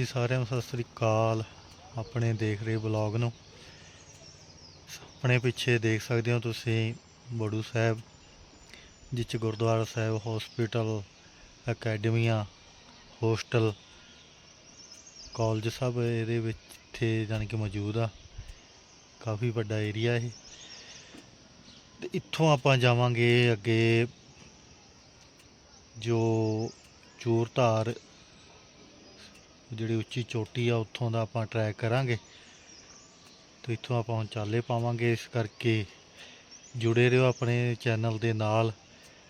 ਜੀ ਸਾਰਿਆਂ ਨੂੰ ਸਤਿ ਸ੍ਰੀ ਅਕਾਲ। ਆਪਣੇ ਦੇਖ ਰਹੇ ਬਲੌਗ ਨੂੰ। ਆਪਣੇ ਪਿੱਛੇ ਦੇਖ ਸਕਦੇ ਹੋ ਤੁਸੀਂ ਬੜੂ ਸਾਹਿਬ ਜਿੱਚ ਗੁਰਦੁਆਰਾ ਸਾਹਿਬ ਹਸਪੀਟਲ ਅਕੈਡਮੀਆਂ ਹੋਸਟਲ ਕਾਲਜ ਸਭ ਇਹਦੇ ਵਿੱਚ ਇੱਥੇ ਜਾਣੀ ਕਿ ਮੌਜੂਦ ਆ। ਕਾਫੀ ਵੱਡਾ ਏਰੀਆ ਇਹ। ਤੇ ਇੱਥੋਂ ਆਪਾਂ ਜਾਵਾਂਗੇ ਅੱਗੇ ਜੋ ਚੂਰਧਾਰ ਜਿਹੜੀ ਉੱਚੀ ਚੋਟੀ ਆ, ਉੱਥੋਂ ਦਾ ਆਪਾਂ ਟਰੈਕ ਕਰਾਂਗੇ। ਤੇ ਇੱਥੋਂ ਆਪਾਂ ਹੁਣ ਚਾਲੇ ਪਾਵਾਂਗੇ। ਇਸ ਕਰਕੇ ਜੁੜੇ ਰਹੋ ਆਪਣੇ ਚੈਨਲ ਦੇ ਨਾਲ।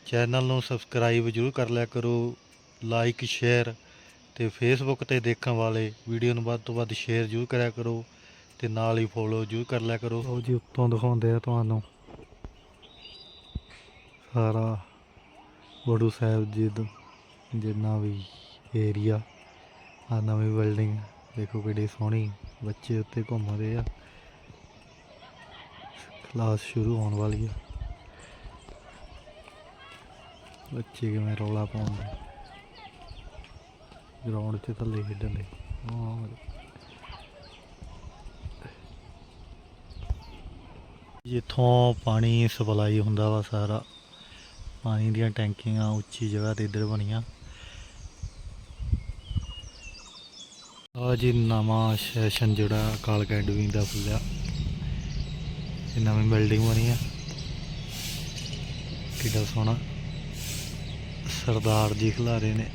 ਚੈਨਲ ਨੂੰ ਸਬਸਕ੍ਰਾਈਬ ਜ਼ਰੂਰ ਕਰ ਲਿਆ ਕਰੋ। ਲਾਈਕ ਸ਼ੇਅਰ ਤੇ ਫੇਸਬੁੱਕ ਤੇ ਦੇਖਣ ਵਾਲੇ ਵੀਡੀਓ ਨੂੰ ਵੱਧ ਤੋਂ ਵੱਧ ਸ਼ੇਅਰ ਜ਼ਰੂਰ ਕਰਿਆ ਕਰੋ ਤੇ ਨਾਲ ਹੀ ਫੋਲੋ ਜ਼ਰੂਰ ਕਰ ਲਿਆ ਕਰੋ। ਉਹ ਜੀ, ਉੱਤੋਂ ਦਿਖਾਉਂਦੇ ਆ ਤੁਹਾਨੂੰ। ਸਾਰਾ ਵੜੂ ਸਾਹਿਬ ਜੀ ਦਾ ਜਿੰਨਾ ਵੀ ਏਰੀਆ ਆ ਨਵੀਂ ਬਿਲਡਿੰਗ, ਦੇਖੋ ਕਿੱਡੀ ਸੋਹਣੀ, ਬੱਚੇ ਉੱਤੇ ਘੁੰਮਦੇ ਆ। ਕਲਾਸ ਸ਼ੁਰੂ ਹੋਣ ਵਾਲੀ ਆ। ਬੱਚੇ ਕਿਵੇਂ ਰੌਲਾ ਪਾਉਂਦੇ ਗਰਾਊਂਡ 'ਚ ਥੱਲੇ ਖੇਡਣ ਦੇ। ਜਿੱਥੋਂ ਪਾਣੀ ਸਪਲਾਈ ਹੁੰਦਾ ਵਾ ਸਾਰਾ, ਪਾਣੀ ਦੀਆਂ ਟੈਂਕੀਆਂ ਉੱਚੀ ਜਗ੍ਹਾ ਤੇ ਇੱਧਰ ਬਣੀਆਂ। ਆ ਜੀ ਨਵਾਂ ਸੈਸ਼ਨ ਜਿਹੜਾ ਅਕਾਲ ਅਕੈਡਮੀ ਦਾ ਖੁੱਲਿਆ ਇਹ ਨਵੀਂ ਬਿਲਡਿੰਗ ਬਣੀ ਆ। ਕਿੱਡਾ ਸੋਹਣਾ। ਸਰਦਾਰ ਜੀ ਖਿਲਾਰੇ ਨੇ।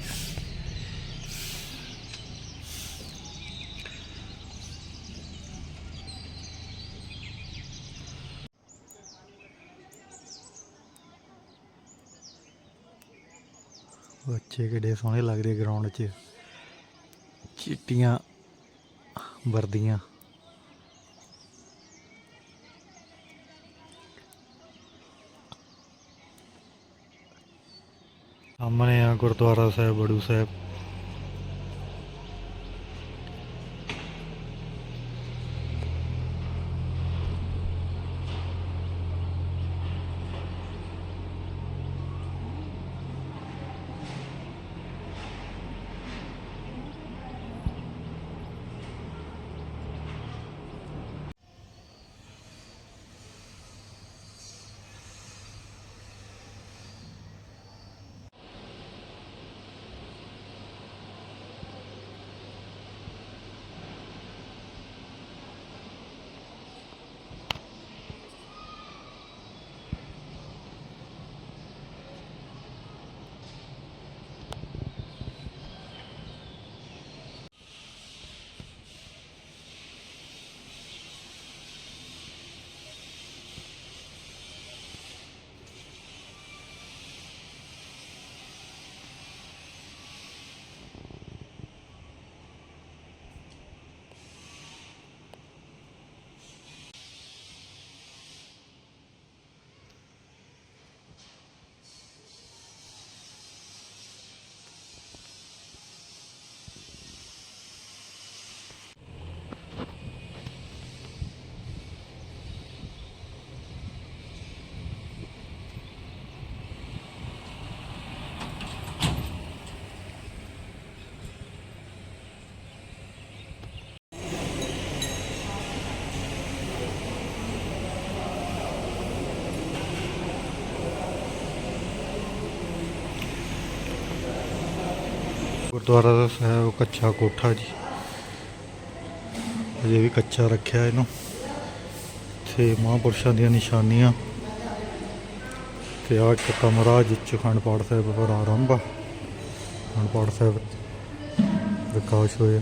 ਬੱਚੇ ਕਿੱਡੇ ਸੋਹਣੇ ਲੱਗਦੇ ਗਰਾਊਂਡ 'ਚ। ਚਿੱਟੀਆਂ ਵਰਦੀਆਂ। ਸਾਹਮਣੇ ਆ ਗੁਰਦੁਆਰਾ ਸਾਹਿਬ ਬੜੂ ਸਾਹਿਬ। ਗੁਰਦੁਆਰਾ ਸਾਹਿਬ ਕੱਚਾ ਕੋਠਾ ਜੀ। ਅਜੇ ਵੀ ਕੱਚਾ ਰੱਖਿਆ ਇਹਨੂੰ। ਤੇ ਮਹਾਂਪੁਰਸ਼ਾਂ ਦੀਆਂ ਨਿਸ਼ਾਨੀਆਂ। ਤੇ ਆ ਇੱਕ ਕਮਰਾ ਜਿੱਚ ਖੰਡ ਪਾਠ ਸਾਹਿਬ ਪਰ ਆਰੰਭ ਆ। ਖੰਡ ਪਾਠ ਸਾਹਿਬ ਵਿਕਾਸ ਹੋਇਆ।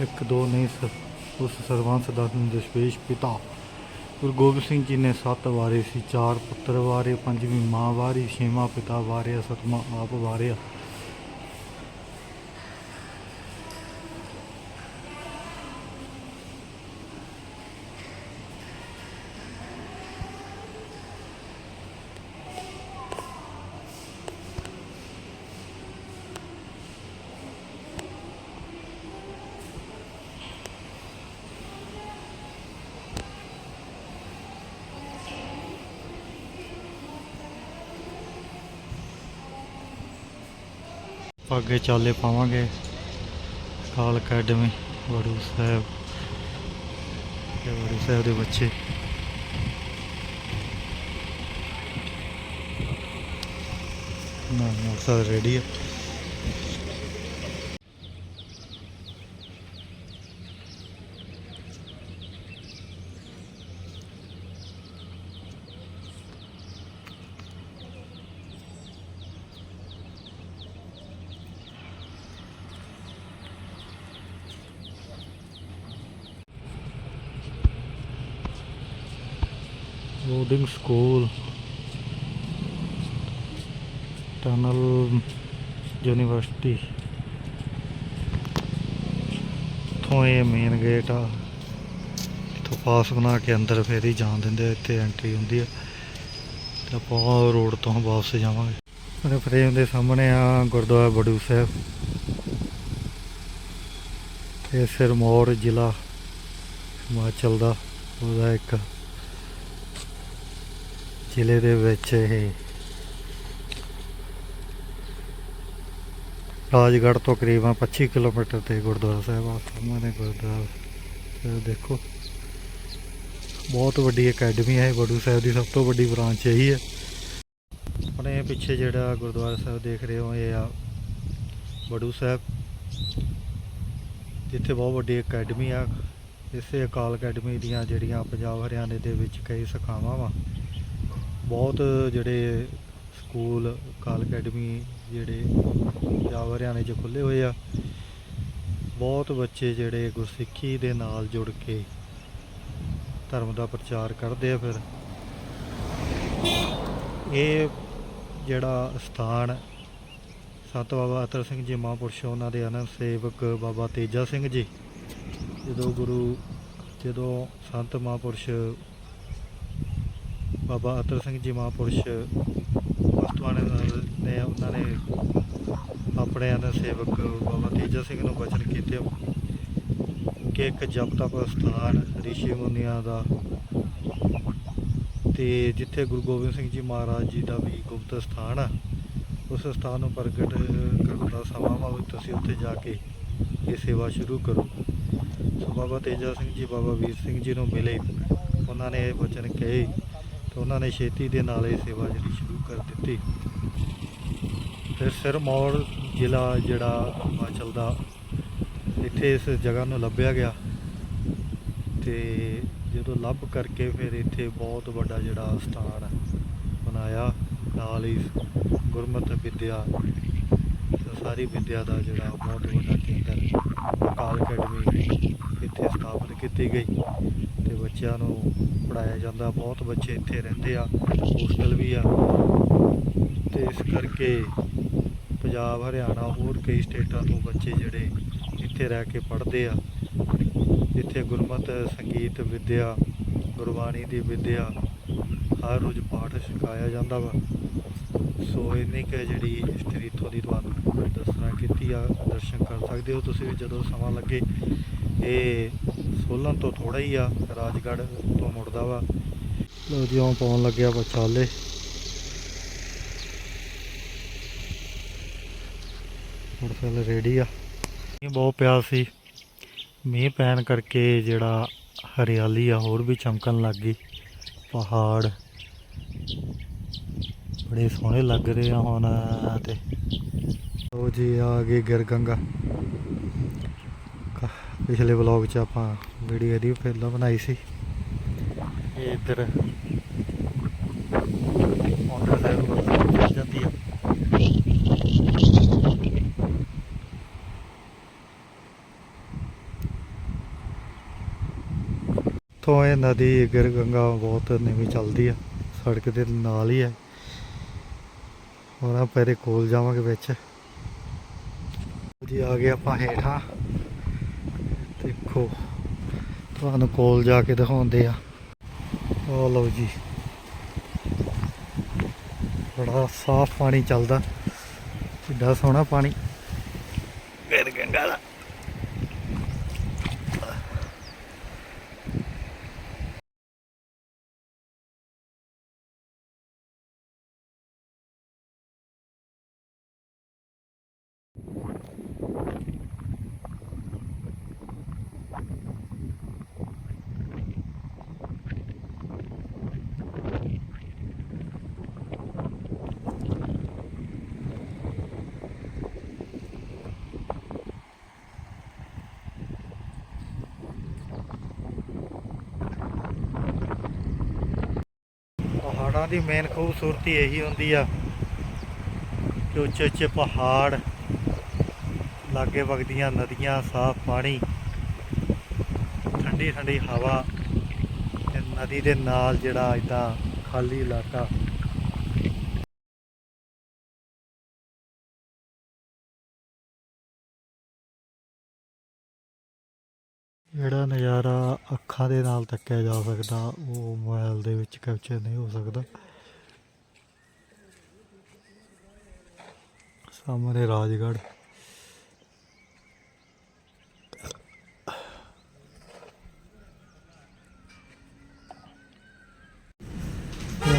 ਇੱਕ, ਦੋ ਨਹੀਂ ਸ ਉਸ ਸਰਬੰਸ ਦਾ ਦਸ਼ਪੇਸ਼ ਪਿਤਾ ਗੁਰੂ ਗੋਬਿੰਦ ਸਿੰਘ ਜੀ ਨੇ ਸੱਤ ਵਾਰੇ ਸੀ, ਚਾਰ ਪੁੱਤਰ ਵਾਰੇ, ਪੰਜਵੀਂ ਮਾਂ ਵਾਰੀ, ਛੇਵਾਂ ਪਿਤਾ ਵਾਰਿਆ, ਸਤਵਾਂ ਆਪ ਵਾਰਿਆ। ਅੱਗੇ ਚਾਲੇ ਪਾਵਾਂਗੇ। ਕਾਲ ਅਕੈਡਮੀ, ਵੜੂ ਸਾਹਿਬ। ਇਹ ਵੜੂ ਸਾਹਿਬ ਦੇ ਬੱਚੇ। ਨਾ ਨਾ ਰੈਡੀ ਹੈ ਬੋਰਡਿੰਗ ਸਕੂਲ ਟਨਲ ਯੂਨੀਵਰਸਿਟੀ ਇੱਥੋਂ ਇਹ ਮੇਨ ਗੇਟ ਆ। ਇੱਥੋਂ ਪਾਸ ਬਣਾ ਕੇ ਅੰਦਰ ਫੇਰ ਹੀ ਜਾਣ ਦਿੰਦੇ ਇੱਥੇ ਐਂਟਰੀ ਹੁੰਦੀ ਆ। ਤੇ ਆਪਾਂ ਰੋਡ ਤੋਂ ਵਾਪਸ ਜਾਵਾਂਗੇ। ਮੇਰੇ ਫਰੇਮ ਦੇ ਸਾਹਮਣੇ ਆ ਗੁਰਦੁਆਰਾ ਬੜੂ ਸਾਹਿਬ। ਇਹ ਸਿਰਮੌਰ ਜ਼ਿਲ੍ਹਾ ਹਿਮਾਚਲ ਦਾ, ਉਹਦਾ ਇੱਕ ਜ਼ਿਲ੍ਹੇ ਦੇ ਵਿੱਚ ਇਹ ਰਾਜਗੜ੍ਹ ਤੋਂ ਕਰੀਬਨ 25 ਕਿਲੋਮੀਟਰ ਤੇ ਗੁਰਦੁਆਰਾ ਸਾਹਿਬ ਆ, ਸਾਹਮਣੇ ਗੁਰਦੁਆਰਾ ਸਾਹਿਬ ਦੇਖੋ। ਬਹੁਤ ਵੱਡੀ ਅਕੈਡਮੀ ਹੈ, ਇਹ ਬੜੂ ਸਾਹਿਬ ਦੀ ਸਭ ਤੋਂ ਵੱਡੀ ਬ੍ਰਾਂਚ ਇਹੀ ਹੈ। ਆਪਣੇ ਪਿੱਛੇ ਜਿਹੜਾ ਗੁਰਦੁਆਰਾ ਸਾਹਿਬ ਦੇਖ ਰਹੇ ਹੋ, ਇਹ ਆ ਬੜੂ ਸਾਹਿਬ, ਜਿੱਥੇ ਬਹੁਤ ਵੱਡੀ ਅਕੈਡਮੀ ਆ। ਇਸੇ ਅਕਾਲ ਅਕੈਡਮੀ ਦੀਆਂ ਜਿਹੜੀਆਂ ਪੰਜਾਬ ਹਰਿਆਣੇ ਦੇ ਵਿੱਚ ਕਈ ਸ਼ਾਖਾਵਾਂ ਵਾ। ਬਹੁਤ ਜਿਹੜੇ ਸਕੂਲ, ਕਾਲ ਅਕੈਡਮੀ ਜਿਹੜੇ ਪੰਜਾਬ ਹਰਿਆਣੇ 'ਚ ਖੁੱਲੇ ਹੋਏ ਆ, ਬਹੁਤ ਬੱਚੇ ਜਿਹੜੇ ਗੁਰਸਿੱਖੀ ਦੇ ਨਾਲ ਜੁੜ ਕੇ ਧਰਮ ਦਾ ਪ੍ਰਚਾਰ ਕਰਦੇ ਆ ਫਿਰ। ਇਹ ਜਿਹੜਾ ਸਥਾਨ ਸੰਤ ਬਾਬਾ ਅਤਰ ਸਿੰਘ ਜੀ ਮਹਾਂਪੁਰਸ਼ ਉਹਨਾਂ ਦੇ ਅਨੰਦ ਸੇਵਕ ਬਾਬਾ ਤੇਜਾ ਸਿੰਘ ਜੀ। ਜਦੋਂ ਗੁਰੂ, ਜਦੋਂ ਸੰਤ ਮਹਾਂਪੁਰਸ਼ ਬਾਬਾ ਅਤਰ ਸਿੰਘ ਜੀ ਮਹਾਂਪੁਰਸ਼ ਵਸਤੂਆਣੇ ਨੇ ਉਹਨਾਂ ਨੇ ਆਪਣੇ ਅਨੰਦ ਸੇਵਕ ਬਾਬਾ ਤੇਜਾ ਸਿੰਘ ਨੂੰ ਬਚਨ ਕੀਤੇ ਕਿ ਇੱਕ ਜਪ ਤਪ ਸਥਾਨ ਰਿਸ਼ੀ ਮੁਨੀਆਂ ਦਾ ਤੇ ਜਿੱਥੇ ਗੁਰੂ ਗੋਬਿੰਦ ਸਿੰਘ ਜੀ ਮਹਾਰਾਜ ਜੀ ਦਾ ਵੀ ਗੁਪਤ ਸਥਾਨ ਆ, ਉਸ ਸਥਾਨ ਨੂੰ ਪ੍ਰਗਟ ਕਰਨ ਦਾ ਸਮਾਂ ਵਾ ਵੀ ਤੁਸੀਂ ਉੱਥੇ ਜਾ ਕੇ ਇਹ ਸੇਵਾ ਸ਼ੁਰੂ ਕਰੋ। ਸੋ ਬਾਬਾ ਤੇਜਾ ਸਿੰਘ ਜੀ, ਬਾਬਾ ਵੀਰ ਸਿੰਘ ਜੀ ਨੂੰ ਮਿਲੇ, ਉਹਨਾਂ ਨੇ ਇਹ ਵਚਨ ਕਹੇ ਤੇ ਉਹਨਾਂ ਨੇ ਛੇਤੀ ਦੇ ਨਾਲ ਇਹ ਸੇਵਾ ਜਿਹੜੀ ਸ਼ੁਰੂ ਕਰ ਦਿੱਤੀ। ਫਿਰ ਸਿਰਮੌਰ ਜ਼ਿਲ੍ਹਾ ਜਿਹੜਾ ਹਿਮਾਚਲ ਦਾ, ਇੱਥੇ ਇਸ ਜਗ੍ਹਾ ਨੂੰ ਲੱਭਿਆ ਗਿਆ ਤੇ ਜਦੋਂ ਲੱਭ ਕਰਕੇ ਫਿਰ ਇੱਥੇ ਬਹੁਤ ਵੱਡਾ ਜਿਹੜਾ ਸਥਾਨ ਬਣਾਇਆ। ਨਾਲ ਹੀ ਗੁਰਮਤਿ ਵਿਦਿਆ ਤੇ ਸਾਰੀ ਵਿਦਿਆ ਦਾ ਜਿਹੜਾ ਬਹੁਤ ਵੱਡਾ ਕੇਂਦਰ ਅਕਾਲ ਅਕੈਡਮੀ ਇੱਥੇ ਸਥਾਪਿਤ ਕੀਤੀ ਗਈ। ਬੱਚਿਆਂ ਨੂੰ ਪੜਾਇਆ ਜਾਂਦਾ, ਬਹੁਤ ਬੱਚੇ ਇੱਥੇ ਰਹਿੰਦੇ ਆ, ਹੋਸਟਲ ਵੀ ਆ। ਤੇ ਇਸ ਕਰਕੇ ਪੰਜਾਬ, ਹਰਿਆਣਾ ਹੋਰ ਕਈ ਸਟੇਟਾਂ ਤੋਂ ਬੱਚੇ ਜਿਹੜੇ ਇੱਥੇ ਰਹਿ ਕੇ ਪੜ੍ਹਦੇ ਆ। ਇੱਥੇ ਗੁਰਮਤਿ ਸੰਗੀਤ ਵਿਦਿਆ, ਗੁਰਬਾਣੀ ਦੀ ਵਿਦਿਆ ਹਰ ਰੋਜ਼ ਪਾਠ ਸਿਖਾਇਆ ਜਾਂਦਾ ਵਾ। ਸੋ ਇੰਨੀ ਕੁ ਜਿਹੜੀ ਹਿਸਟਰੀ ਇੱਥੋਂ ਦੀ ਤੁਹਾਨੂੰ ਦੱਸਣਾ, ਕੀਤੀ ਆ, ਦਰਸ਼ਨ ਕਰ ਸਕਦੇ ਹੋ ਤੁਸੀਂ ਵੀ ਜਦੋਂ ਸਮਾਂ ਲੱਗੇ। ਇਹ ਸੋਲਨ ਤੋਂ ਥੋੜਾ ਹੀ ਆ, ਰਾਜਗੜ੍ਹ ਤੋਂ ਮੁੜਦਾ ਵਾ। ਲੋ ਜੀ ਆਉਂ ਪਾਉਣ ਲੱਗਿਆ ਬਚਾਲੇ ਮੋਟਰਸਾਈਕਲ ਰੈਡੀ ਆ। ਮੀਂਹ ਬਹੁਤ ਪਿਆ ਸੀ। ਮੀਂਹ ਪੈਣ ਕਰਕੇ ਜਿਹੜਾ ਹਰਿਆਲੀ ਆ, ਹੋਰ ਵੀ ਚਮਕਣ ਲੱਗ ਗਈ। ਪਹਾੜ ਬੜੇ ਸੋਹਣੇ ਲੱਗ ਰਹੇ ਆ ਹੁਣ ਤੇ। ਲੋ ਜੀ, ਆ ਗਈ ਗਿਰ ਗੰਗਾ ਪਿਛਲੇ ਵਲੌਗ 'ਚ ਆਪਾਂ ਵੀਡੀਓ ਦੀ ਪਹਿਲਾਂ ਬਣਾਈ ਸੀ। ਇਹ ਇੱਧਰ ਮੋਟਰਸਾਈਕਲ ਵੱਲ ਜਾਂਦੀ ਆ। ਇੱਥੋਂ ਇਹ ਨਦੀ ਗਿਰ ਗੰਗਾ ਬਹੁਤ ਨਵੀਂ ਚੱਲਦੀ ਆ। ਸੜਕ ਦੇ ਨਾਲ ਹੀ ਹੈ ਹੁਣ ਆਪਾਂ ਇਹਦੇ ਕੋਲ ਜਾਵਾਂਗੇ ਵਿੱਚ। ਜੀ ਆ ਗਏ ਆਪਾਂ ਹੇਠਾਂ। ਦੇਖੋ, ਤੁਹਾਨੂੰ ਕੋਲ ਜਾ ਕੇ ਦਿਖਾਉਂਦੇ ਆ। ਉਹ ਲਓ ਜੀ। ਬੜਾ ਸਾਫ਼ ਪਾਣੀ ਚੱਲਦਾ। ਕਿੱਡਾ ਸੋਹਣਾ ਪਾਣੀ ਗਿਰ ਗੰਗਾ ਦਾ ਪਹਾੜਾਂ ਦੀ ਮੇਨ ਖੂਬਸੂਰਤੀ ਇਹੀ ਹੁੰਦੀ ਆ ਕਿ ਉੱਚੇ ਉੱਚੇ ਪਹਾੜ, ਲਾਗੇ ਵਗਦੀਆਂ ਨਦੀਆਂ, ਸਾਫ਼ ਪਾਣੀ, ਠੰਡੀ ਠੰਡੀ ਹਵਾ ਤੇ ਨਦੀ ਦੇ ਨਾਲ ਜਿਹੜਾ ਇਦਾਂ ਖਾਲੀ ਇਲਾਕਾ। ਜਿਹੜਾ ਨਜ਼ਾਰਾ ਅੱਖਾਂ ਦੇ ਨਾਲ ਤੱਕਿਆ ਜਾ ਸਕਦਾ, ਉਹ ਮੋਬਾਈਲ ਦੇ ਵਿੱਚ ਕੈਪਚਰ ਨਹੀਂ ਹੋ ਸਕਦਾ। ਸਾਹਮਣੇ ਰਾਜਗੜ੍ਹ।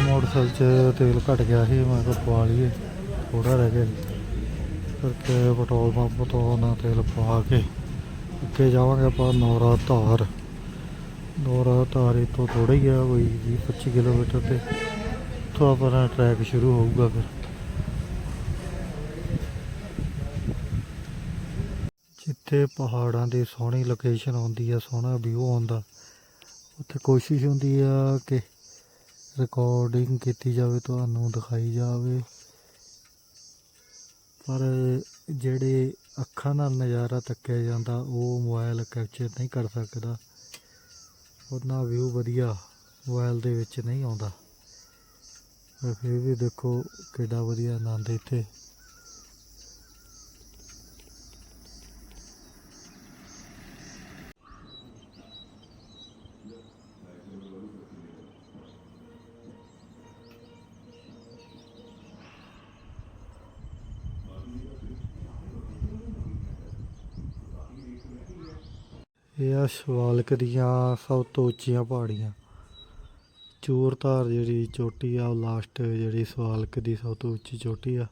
ਮੋਟਰਸਾਈਕਲ 'ਚ ਤੇਲ ਘਟ ਗਿਆ ਸੀ, ਮੈਂ ਕਿਹਾ ਪਵਾ ਲਈਏ ਥੋੜਾ ਰਹਿ ਗਿਆ। ਕਰਕੇ ਪੈਟਰੋਲ ਪੰਪ ਤੋਂ ਨਾ ਤੇਲ ਪਵਾ ਕੇ ਅੱਗੇ ਜਾਵਾਂਗੇ ਆਪਾਂ ਨੌਰਾ ਧਾਰ। ਨੌਰਾ ਧਾਰ ਇੱਥੋਂ ਥੋੜਾ ਹੀ ਆ, ਕੋਈ 20 25 ਕਿਲੋਮੀਟਰ ਤੇ। ਉੱਥੋਂ ਆਪਣਾ ਟਰੈਕ ਸ਼ੁਰੂ ਹੋਊਗਾ ਫਿਰ। ਜਿੱਥੇ ਪਹਾੜਾਂ ਦੀ ਸੋਹਣੀ ਲੋਕੇਸ਼ਨ ਆਉਂਦੀ ਆ, ਸੋਹਣਾ ਵਿਊ ਆਉਂਦਾ, ਉੱਥੇ ਕੋਸ਼ਿਸ਼ ਹੁੰਦੀ ਆ ਕਿ ਰਿਕਾਰਡਿੰਗ ਕੀਤੀ ਜਾਵੇ, ਤੁਹਾਨੂੰ ਦਿਖਾਈ ਜਾਵੇ। ਪਰ ਜਿਹੜੇ ਅੱਖਾਂ ਨਾਲ ਨਜ਼ਾਰਾ ਤੱਕਿਆ ਜਾਂਦਾ, ਉਹ ਮੋਬਾਈਲ ਕੈਪਚਰ ਨਹੀਂ ਕਰ ਸਕਦਾ। ਉਹਨਾਂ ਵਿਊ ਵਧੀਆ ਮੋਬਾਈਲ ਦੇ ਵਿੱਚ ਨਹੀਂ ਆਉਂਦਾ। ਫਿਰ ਵੀ ਦੇਖੋ ਕਿੱਡਾ ਵਧੀਆ ਆਨੰਦ ਇੱਥੇ। ਸ਼ਿਵਾਲਿਕ ਦੀਆਂ ਸਭ ਤੋਂ ਉੱਚੀਆਂ ਪਹਾੜੀਆਂ। ਚੂਰਧਾਰ ਜਿਹੜੀ ਚੋਟੀ ਆ, ਉਹ ਲਾਸਟ ਜਿਹੜੀ ਸ਼ਿਵਾਲਿਕ ਦੀ ਸਭ ਤੋਂ ਉੱਚੀ ਚੋਟੀ ਆ।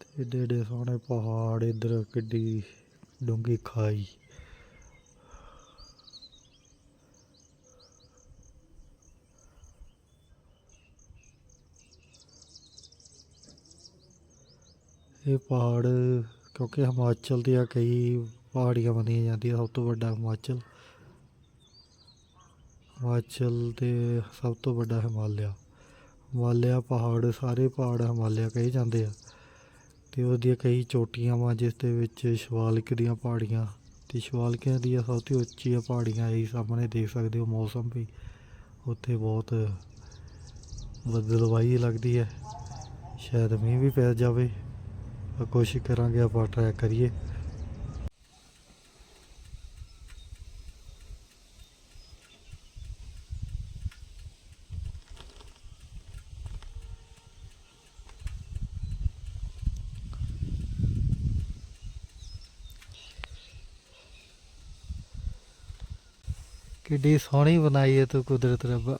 ਤੇ ਏਡੇ ਸੋਹਣੇ ਪਹਾੜ ਇੱਧਰ ਕਿੱਡੀ ਡੂੰਗੀ ਖਾਈ। ਇਹ ਪਹਾੜ ਕਿਉਂਕਿ ਹਿਮਾਚਲ ਦੀਆਂ ਕਈ ਪਹਾੜੀਆਂ ਮੰਨੀਆਂ ਜਾਂਦੀਆਂ, ਸਭ ਤੋਂ ਵੱਡਾ ਹਿਮਾਚਲ। ਹਿਮਾਚਲ ਤੇ ਸਭ ਤੋਂ ਵੱਡਾ ਹਿਮਾਲਿਆ। ਹਿਮਾਲਿਆ ਪਹਾੜ, ਸਾਰੇ ਪਹਾੜ ਹਿਮਾਲਿਆ ਕਹੇ ਜਾਂਦੇ ਆ। ਤੇ ਉਹਦੀਆਂ ਕਈ ਚੋਟੀਆਂ ਵਾ, ਜਿਸ ਦੇ ਵਿੱਚ ਸ਼ਿਵਾਲਿਕ ਦੀਆਂ ਪਹਾੜੀਆਂ। ਤੇ ਸ਼ਿਵਾਲਿਕਾਂ ਦੀਆਂ ਸਭ ਤੋਂ ਉੱਚੀਆਂ ਪਹਾੜੀਆਂ ਇਹ ਸਾਹਮਣੇ ਦੇਖ ਸਕਦੇ ਹੋ, ਮੌਸਮ ਵੀ ਉੱਥੇ ਬਹੁਤ ਬੱਦਲਵਾਈ ਲੱਗਦੀ ਹੈ। ਸ਼ਾਇਦ ਮੀਂਹ ਵੀ ਪੈ ਜਾਵੇ। ਕੋਸ਼ਿਸ਼ ਕਰਾਂਗੇ ਆਪਾਂ ਟਰੈਕ ਕਰੀਏ। ਕਿੱਡੀ ਸੋਹਣੀ ਬਣਾਈ ਹੈ ਤੂੰ ਕੁਦਰਤ ਰੱਬਾ।